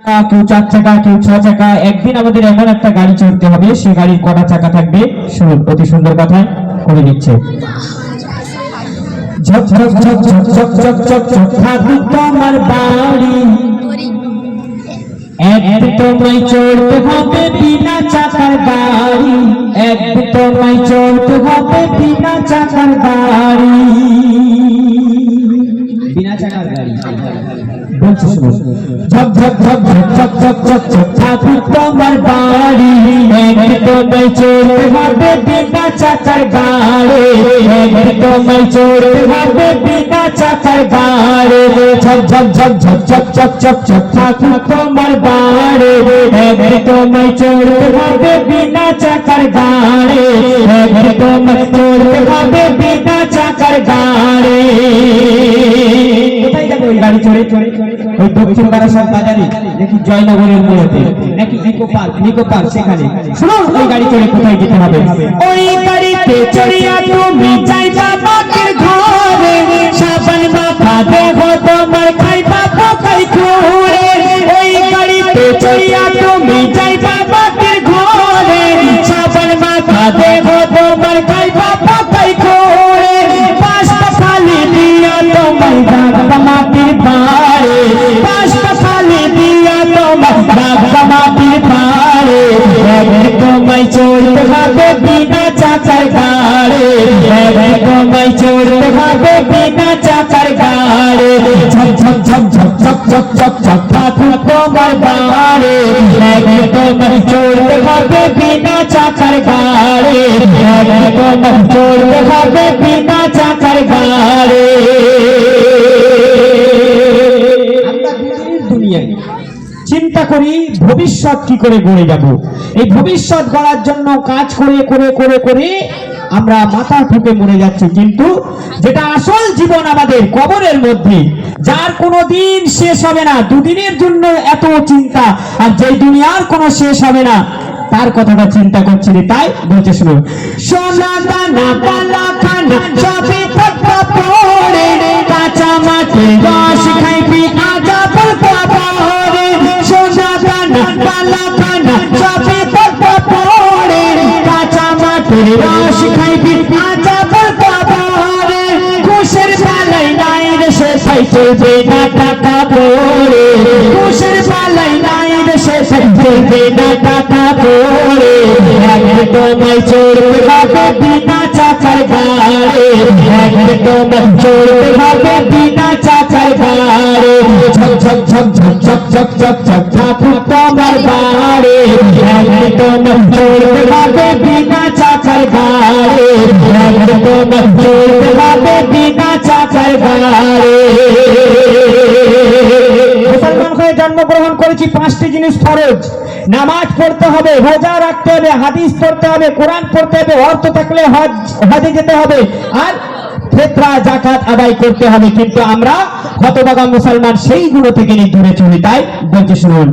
কেউ চার চাকা কেউ ছ চাকা একদিন আমাদের এমন একটা গাড়ি চড়তে হবে সে গাড়ির কটা চাকা থাকবে অতি সুন্দর কথা করে দিচ্ছে তোমার বাড়ি এক তোমায় চড়তে হবে বিনা চাকার বাড়ি এক তোমায় চড়তে হবে বিনা চাকার বাড়ি বিনা চাকার গাড়ি বলছি শুনুন ঝক ঝক ঝক ঝক ঝক ঝক ঝক ঝক থাকুক তোমার বাড়ি এক তোমায় চড়তে হবে বিনা চাকার গাড়ি এক তোমায় চড়তে হবে বিনা চাকার রে ঝক ঝক ঝক ঝক ঝক ঝক ঝক ঝক থাকুক তোমার বাড়ি এক তোমায় চড়তে হবে বিনা চাকার গাড়ে এক তোমায় চড়তে হবে বিনা চাকার গাড়ি গাড়ি চড়ে চড়ে ওই দক্ষিণ বারাসাত বাজারে নাকি জয়নগরের মোড়তে নাকি নিকো পার্ক নিকো পার্ক সেখানে। শুনো, ওই গাড়ি চড়ে কোথায় যেতে হবে? ওই গাড়িতে চড়িয়া তুমি যাইবা বাপের ঘরে। সাবান মাথা দেহ তোমার খাইবা পোকাই খুঁড়ে। ওই গাড়িতে চড়িয়া তুমি যাইবা বিনা চাকার গাড়ে এক তোমায় চড়তে হবে বিনা চাকার গাড়ে ঝক ঝক ঝক ঝক ঝক ঝক ঝক ঝক ঠাকুর তোমার বাড়ে এক তোমায় চড়তে হবে বিনা চাকার গাড়ে এক তোমায় চড়তে হবে বিনা চাকার গাড়ে করি ভবিষ্যৎ কি করে গড়ে যাব? এই ভবিষ্যৎ গড়ার জন্য কাজ করে করে করে করে আমরা মাথা ঠুকে মরে যাচ্ছি। কিন্তু যেটা আসল জীবন আমাদের কবরের মধ্যে যার কোনো দিন শেষ হবে না দুদিনের জন্য এত চিন্তা আর যেই দুনিয়ার কোনো শেষ হবে না তার কথাটা চিন্তা করছি রে, তাই বলতে শুনুন সোনা দানা পালা খানা সবে পট্টা পড়ে কাঁচা মাঠে রস খাইবি আজা সোনা পালা খানা সবে পট্টা পড়ে কাঁচা মাঠে রস খাইবি আজা পড়তা পড়ে খুশের পালাই নাই রে সে সাইতে দে না টাকা পড়ে খুশের পালাই নাই রে জন্মগ্রহণ করেছি পাঁচটি জিনিস ফরজ। নামাজ পড়তে হবে, রোজা রাখতে হবে, হাদিস পড়তে হবে, কোরআন পড়তে হবে, অর্থ থাকলে হজ যেতে হবে, আর ফেতরা জাকাত আদায় করতে হবে। কিন্তু আমরা হতবাগা মুসলমান সেইগুলো থেকে নিয়ে দূরে চলি। তাই বলতে শুনুন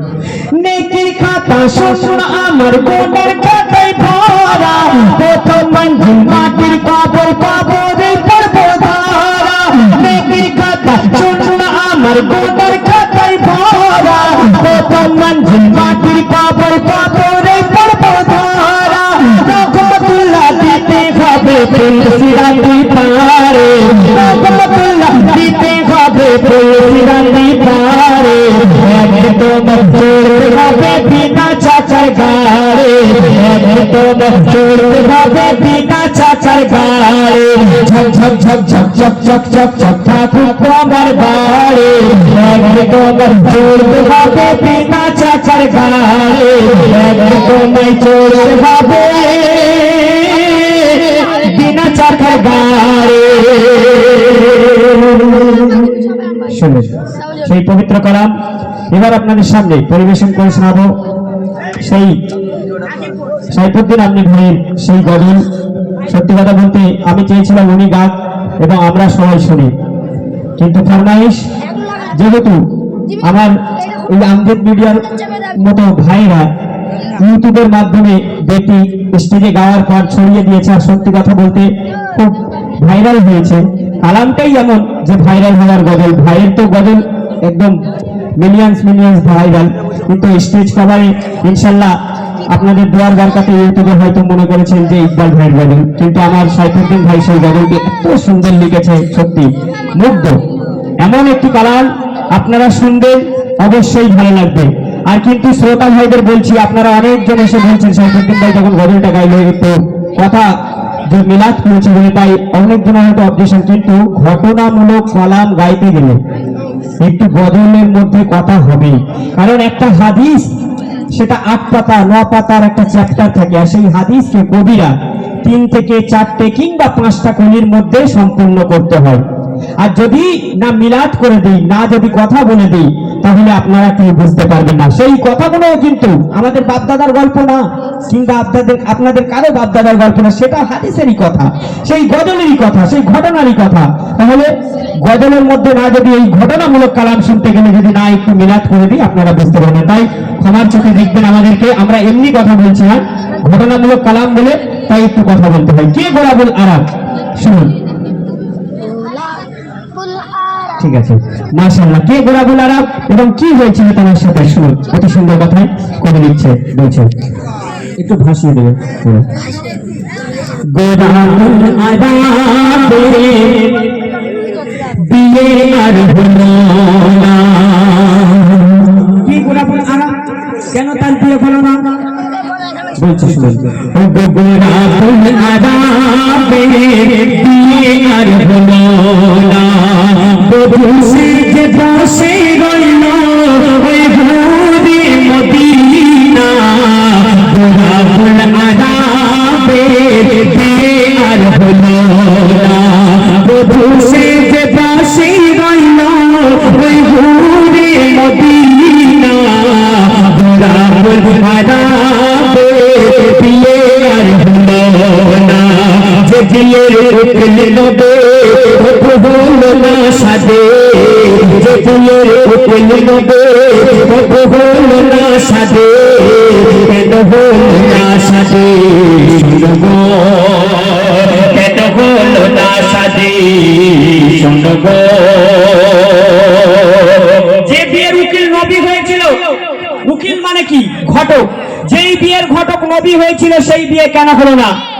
নেকির খাতা শুনুন আমার গুণের খাতায় ভরা প্রথম মঞ্জিল মাটির কবর কবরে পড়ব ধারা নেকির খাতা শুনুন আমার গুণের খাতায় ভরা প্রথম মঞ্জিল মাটির কবর কবরে পড়ব ধারা রহমতুল্লাহ দিতে হবে তুলসিরাতি পারে রহমতুল্লাহ দিতে হবে তুলসিরাতি পারে একদম চড়তে হবে বিনা চাচার সেই পবিত্র কালাম এবার আপনাদের সামনে পরিবেশন করে শোনাবো। সেই সাইফুদ্দিন আপনি ভাইয়ের সেই গজল। সত্যি কথা বলতে আমি চেয়েছিলাম উনি গান এবং আমরা সবাই শুনি। কিন্তু ফরমাইশ, যেহেতু আমার এই আমজেদ মিডিয়ার মতো ভাইরা ইউটিউবের মাধ্যমে দেখি স্টেজে গাওয়ার পর ছড়িয়ে দিয়েছে আর সত্যি কথা বলতে খুব ভাইরাল হয়েছে। কালামটাই এমন যে ভাইরাল হওয়ার গজল। ভাইয়ের তো গজল একদম মিলিয়ন্স মিলিয়ন্স ভাইরাল কিন্তু স্টেজ কভারে ইনশাল্লাহ আপনাদের দুয়ার বারকাতে ইউটিউবে হয়তো মনে করেছেন যে ইকবাল ভাইয়ের গজল কিন্তু আমার সাইফুদ্দিন ভাই সেই গজলটি এত সুন্দর লিখেছে, সত্যি। মুগ্ধ। এমন একটি কালার আপনারা শুনবেন অবশ্যই ভালো লাগবে। আর কিন্তু শ্রোতা ভাইদের বলছি, আপনারা অনেকজন এসে বলছেন, সাইফুদ্দিন ভাই যখন গজলটা গাইলো একটু কথা যে মিলাদ করেছে তাই অনেকজন হয়তো অবজেকশন কিন্তু ঘটনামূলক কলাম গাইতে গেলে একটু গজলের মধ্যে কথা হবে। কারণ একটা হাদিস, সেটা আট পাতা, ন পাতার একটা চ্যাপ্টার থাকে, আর সেই হাদিসকে কবিরা তিন থেকে চারটে কিংবা পাঁচটা কলির মধ্যে সম্পূর্ণ করতে হয়। আর যদি না মিলাদ করে দিই, না যদি কথা বলে দিই তাহলে আপনারা কেউ বুঝতে পারবেন না। সেই কথাগুলো কিন্তু আমাদের বাপদাদার গল্প না, কিংবা আপনাদের আপনাদের কারও বাপদাদার গল্প না, সেটা হাদিসেরই কথা, সেই গজলেরই কথা, সেই ঘটনারই কথা। তাহলে গজলের মধ্যে না যদি এই ঘটনামূলক কালাম শুনতে গেলে যদি না একটু মিলাদ করে দিই, আপনারা বুঝতে পারবেন। তাই ক্ষমার চোখে দেখবেন আমাদেরকে, আমরা এমনি কথা বলছি না, ঘটনামূলক কালাম বলে তাই একটু কথা বলতে হয়। কে গোলাবুল আরাম? শুনুন। ঠিক আছে। মাশাআল্লাহ কে গোলাবুল আরব এবং কি হয়েছিল তোমার সাথে? শুনুন কত সুন্দর কথায় কবি লিখছে বলছে। একটু ভাসিয়ে দেবে। গোলাবুল আরবে বিয়ে আর হলো না। কি গোলাবুল আরব? কেন তার বিয়ে হলো না? বলছি বসে রইল ওই ঘুরে মদিনা গোলাবুল আরবে বিয়ে আর হলো না বসে যে যে বিয়ের উকিল নবী হয়েছিল, উকিল মানে কি? ঘটক। যেই বিয়ের ঘটক নবী হয়েছিল, সেই বিয়ে কেন হলো না?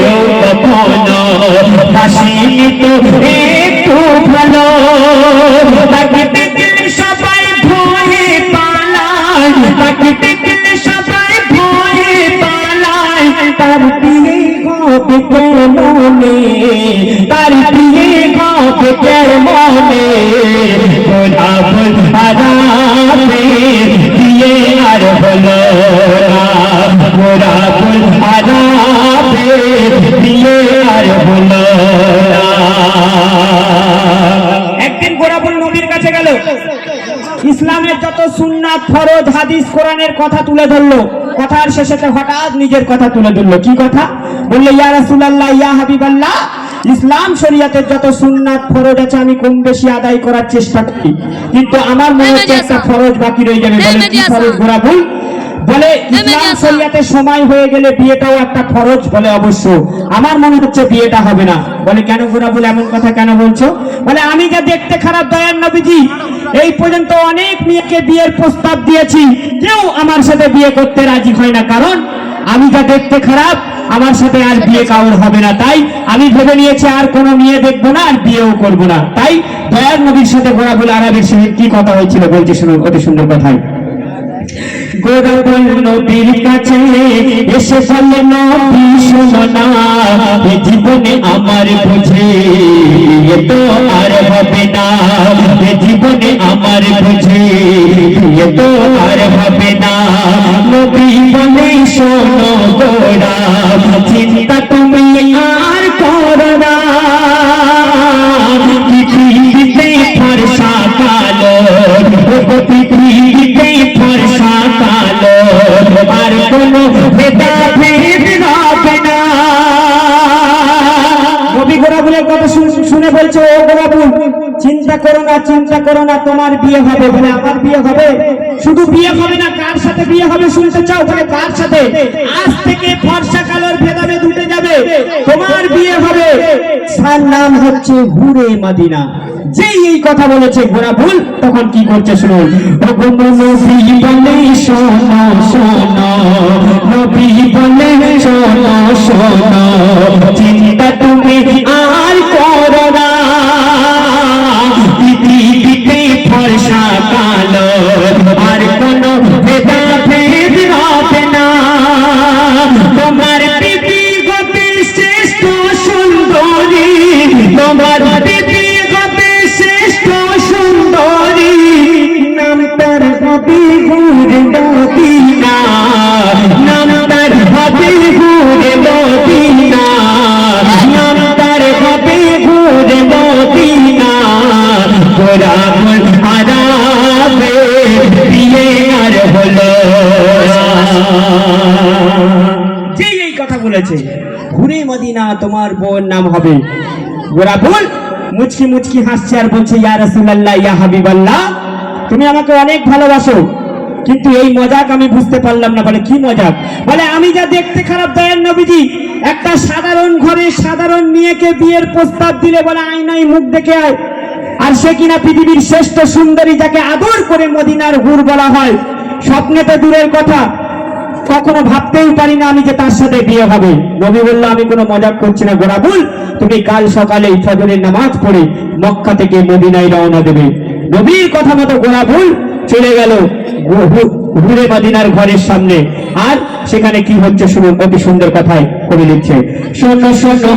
কেউ কখনো হাসিনি তো একটু ভালো তাকে দেখলে সবাই ভয়ে পালায় তাকে দেখলে সবাই ভয়ে তার আর একদিন গোলাপুল নবীর কাছে গেল। ইসলামের যত সুন্নাত ফরজ হাদিস কোরআনের কথা তুলে ধরলো কথার শেষেতে হঠাৎ নিজের কথা তুলে ধরলো। কি কথা? বলল ইয়া রাসূলুল্লাহ ইয়া হাবিবাল্লাহ ইসলাম শরিয়াতের যত সুন্নাত ফরজ আছে আমি কম বেশি আদায় করার চেষ্টা করি। কিন্তু আমার মনে হচ্ছে একটা ফরজ বাকি রয়ে যাবে। বলে কি ফরজ গোরাবুল? বলে ইসলাম শরিয়াতের সময় হয়ে গেলে বিয়েটাও একটা ফরজ বলে অবশ্য। আমার মনে হচ্ছে বিয়েটা হবে না। বলে কেন গোরাবুল এমন কথা কেন বলছো? বলে আমি যা দেখতে খারাপ দয়ার নবীজি এই পর্যন্ত অনেক মেয়েকে বিয়ের প্রস্তাব দিয়েছি। কেউ আমার সাথে বিয়ে করতে রাজি হয় না। কারণ আমি যা দেখতে খারাপ আমার সাথে আর বিয়ে কাউর হবে না। তাই আমি ভেবে নিয়েছি আর কোনো মেয়ে দেখব না আর বিয়েও করব না। তাই দয়ার নবীর সাথে গোড়াবুল আরবের সেদিন কি কথা হয়েছিল বলছি শুনুন অতি সুন্দর কথাই গোরাবল নবীর কাছে এসে বলে নবী, শোনো এ জীবনে আমার বুঝে এ তো আর হবে না জীবনে আমার বুঝে এ আর হবে না। নবী বলে, শোনো গোরা, চিন্তা তুমি আর করো পৃথিবীতে ফরসা কালো পৃথিবীতে শুনে চিন্তা করো না, চিন্তা করো না, তোমার বিয়ে হবে আমার বিয়ে হবে। শুধু বিয়ে হবে না কার সাথে বিয়ে হবে শুনতে চাও? বলে কার সাথে? আজ থেকে ফর্সা ভেদাভেদ উঠে যাবে। তোমার বিয়ে হবে। তার নাম হচ্ছে ঘুরে মাদিনা। যেই এই কথা বলেছে ঘোড়া ভুল, তখন কি করছে নবী বলে, শোনো শোনো। নবী বলে, শোনো শোনো। চিন্তা তুমি আর করো না। ফর্সা কালো যেই এই কথা বলেছে, ঘুরে মদিনা, তোমার বোন নাম হবে। গোরা বল, মুচকি মুচকি হাসছে আর বলছে ইয়া হাবিবাল্লাহ, তুমি আমাকে অনেক ভালোবাসো, কিন্তু এই মজাক আমি বুঝতে পারলাম না। বলে, কি মজাক? বলে, আমি যা দেখতে খারাপ, দয়ার নবীজি, একটা সাধারণ ঘরে সাধারণ মেয়েকে বিয়ের প্রস্তাব দিলে বলে, আয়নায় মুখ দেখে আয়। আর সে কিনা পৃথিবীর শ্রেষ্ঠ সুন্দরী যাকে আদর করে মদিনার হুর বলা হয়, স্বপ্নে তো দূরের কথা, কখনো ভাবতেই পারি না আমি যে তার সাথে বিয়ে হবে। নবী বলল, আমি কোনো মজাক করছি না গোড়াবুল তুমি কাল সকালে ফজরের নামাজ পড়ে মক্কা থেকে মদিনায় রওনা দেবে। নবীর কথা মতো গোড়াবুল চলে গেল ঘুরে মদিনার ঘরের সামনে। আর সেখানে কি হচ্ছে শুনুন অতি সুন্দর কথায় কবি লিখছে। শোনো শোনো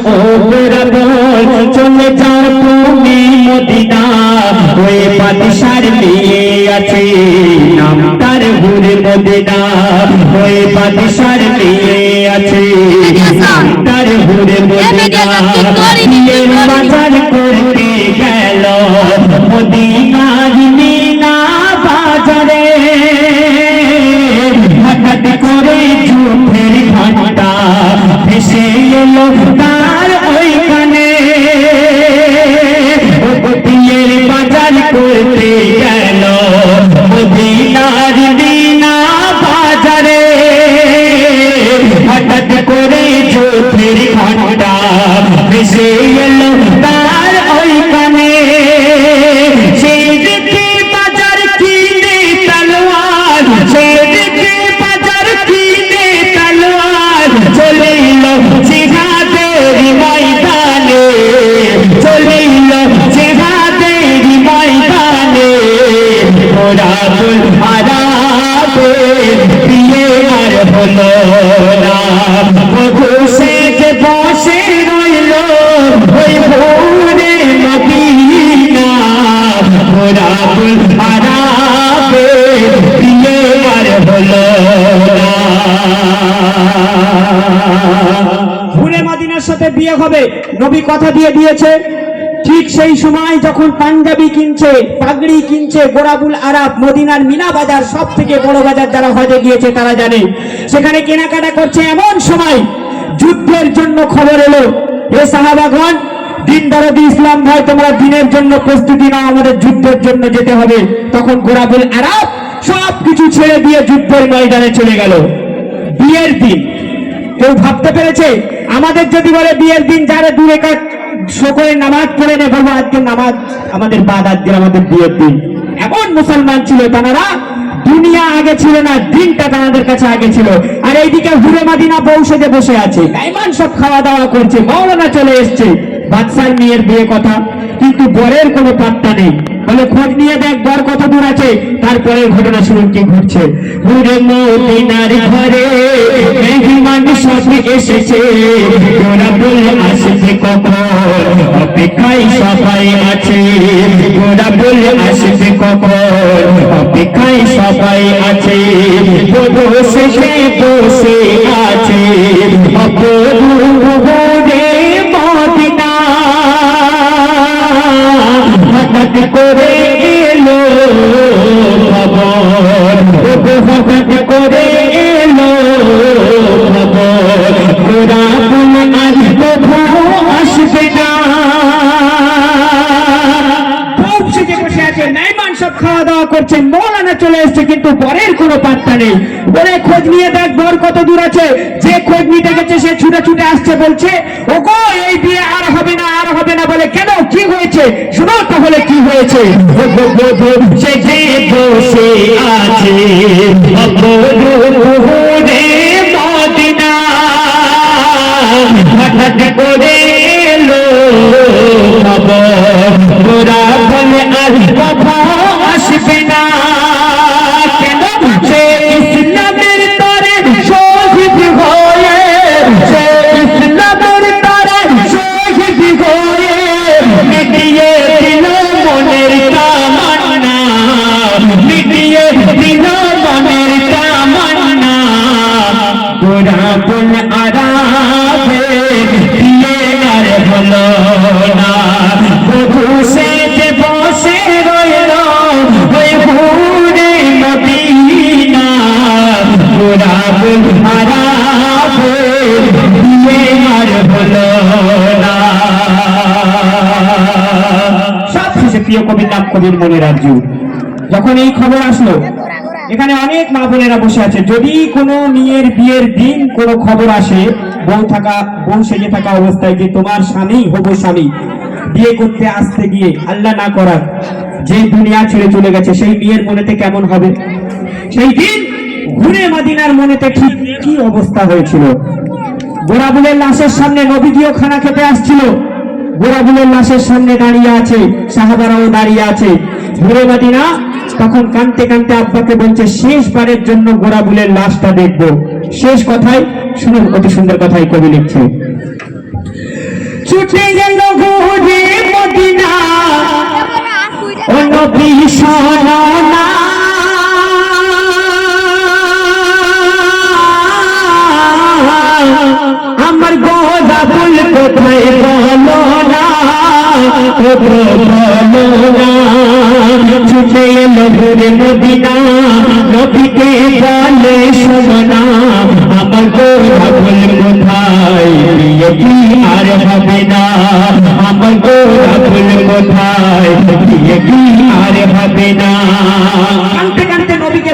চলে যাও তুমি মদিনা ওই বাদশার মেয়ে আছে নাম তার ঘুরে মদিনা ওই বাদশার মেয়ে আছে তার ঘুরে মদিনা। বাজার করতে গেল ভেসে এলো বিয়ে আর বসে রইল ওই ভোরে মদিনা বিয়ে আর হলো ভুলে মাদিনার সাথে বিয়ে হবে। নবী কথা দিয়ে দিয়েছে ঠিক সেই সময় যখন পাঞ্জাবি কিনছে, পাগড়ি কিনছে গোড়াবুল আরাব মদিনার মিনা বাজার সব থেকে বড় বাজার যারা হজে গিয়েছে তারা জানে। সেখানে কেনাকাটা করছে এমন সময় যুদ্ধের জন্য খবর এলো। এ সাহাবাগণ, দিন দরদি ইসলাম ভাই, তোমরা দিনের জন্য প্রস্তুতি নাও, আমাদের যুদ্ধের জন্য যেতে হবে। তখন গোড়াবুল আরাব সব কিছু ছেড়ে দিয়ে যুদ্ধের ময়দানে চলে গেল। বিয়ের দিন। কেউ ভাবতে পেরেছে? আমাদের যদি বলে বিয়ের দিন, যারা দূরে কাজ সকলে নামাজ পড়ে নে বলব, আজকে নামাজ আমাদের বাদ, আজকে আমাদের বিয়ের দিন। এমন মুসলমান ছিল তারা, দুনিয়া আগে ছিল না, দিনটা তাদের কাছে আগে ছিল। আর এইদিকে হুরে মাদিনা সেজে বসে আছে গাইমান সব খাওয়া দাওয়া করছে মৌলানা চলে এসছে। বাদশার মেয়ের বিয়ে কথা, কিন্তু বরের কোনো পাত্তা নেই। বলে, খোঁজ নিয়ে দেখ, বর কত দূর আছে। তারপরে ঘটনা শুনুন কি ঘটছে। হুরে মদিনার ঘরে সব এসেছে ওরা বলে আসবে কখন অপেক্ষায় সবাই আছে ওরা বলে আসবে কখন অপেক্ষায় সবাই আছে বসে বসে আছে অপরূপে মদিনা হঠাৎ করে এলো খবর করছে। মৌলানা চলে এসছে, কিন্তু বরের কোনো পাত্তা নেই। বলে, খোঁজ নিয়ে দেখ, বর কত দূর আছে। যে খোঁজ নিতে গেছে, সে ছুটে ছুটে আসছে, বলছে ও গো এই বিয়ে আর হবে না, আর হবে না। বলে, কেন? কি হয়েছে? শুনো তাহলে কি হয়েছে? সে যে বসে আছে মদিনা হঠাৎ করে এলো খবর আর কথা আসবে সব প্রিয় কবির নাম কবির মনে রাজ্য। যখন এই খবর আসলো, এখানে অনেক মা বোনেরা বসে আছে। যদি কোনো মেয়ের বিয়ের দিন কোনো খবর আসে, বউ থাকা, বউ সেজে থাকা অবস্থায় যে তোমার স্বামী হব স্বামী, বিয়ে করতে আসতে গিয়ে আল্লাহ না করার যে দুনিয়া ছেড়ে চলে গেছে, সেই বিয়ের মনেতে কেমন হবে? সেই দিন ঘুরে মাদিনার মনেতে ঠিক কি অবস্থা হয়েছিল? গোরাবুলের লাশের সামনে নবীজিও খানা খেতে আসছিল। গোরাবুলের লাশের সামনে দাঁড়িয়ে আছে, সাহাবারাও দাঁড়িয়ে আছে। ঘুরে মাদিনা তখন কানতে কানতে আব্বাকে বলছে, শেষবারের জন্য গোরাবুলের লাশটা দেখব। শেষ কথাই শুনুন, অতি সুন্দর কথাই কবি লিখছে। ছুটে গেল ঘুরে মদিনা শোনো আমার গোদা ফুল কোথায় না না না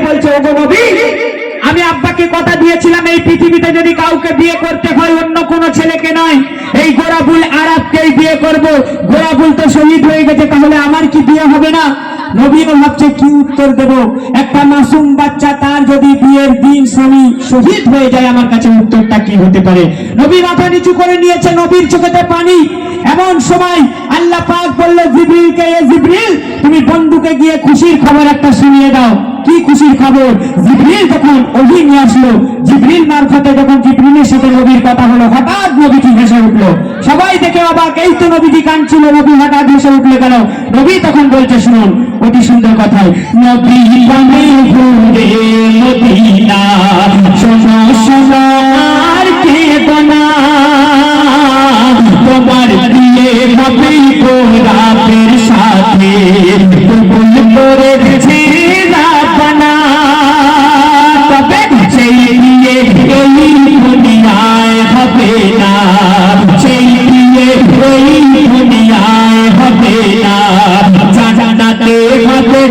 বলছে আমি আব্বাকে কথা দিয়েছিলাম, এই পৃথিবীতে যদি কাউকে বিয়ে করতে হয়, অন্য কোনো ছেলেকে নয়। এই গোরাবুল বিয়ে করব গোড়া বলতে শহীদ হয়ে গেছে, তাহলে আমার কি বিয়ে হবে না? নবীন ভাবছে, কি উত্তর দেব? একটা মাসুম বাচ্চা, তার যদি বিয়ের দিন স্বামী শহীদ হয়ে যায়, আমার কাছে উত্তরটা কি হতে পারে? নবী মাথা নিচু করে নিয়েছে, নবীর চোখেতে পানি। এমন সময় আল্লাহ পাক বলল জিবরিলকে এ জিবরিল? তুমি বন্ধুকে গিয়ে খুশির খবর একটা শুনিয়ে দাও। কি খুশির খবর? জিবরিল যখন ওহি নিয়ে আসলো, জিবরিল মারফতে যখন জিবরিলের সাথে নবীর কথা হলো, হঠাৎ নবীজি হেসে উঠল। সবাই দেখে অবাক, এই তো নবীজি কাঁদছিল, নবী হঠাৎ হেসে উঠলে গেল নবী তখন বলছে, শুনুন, অতি সুন্দর কথায় নবী পানে ঘুরে মদিনা, শোনো শোনো কে বনা? তোমার দিয়ে হবে গোলাপের সাথে কবুল করেছে রাবনা তবে সেই দিয়ে এই দুনিয়ায় হবে না সেই দিয়ে এই দুনিয়ায় হবে না জানাতে হবে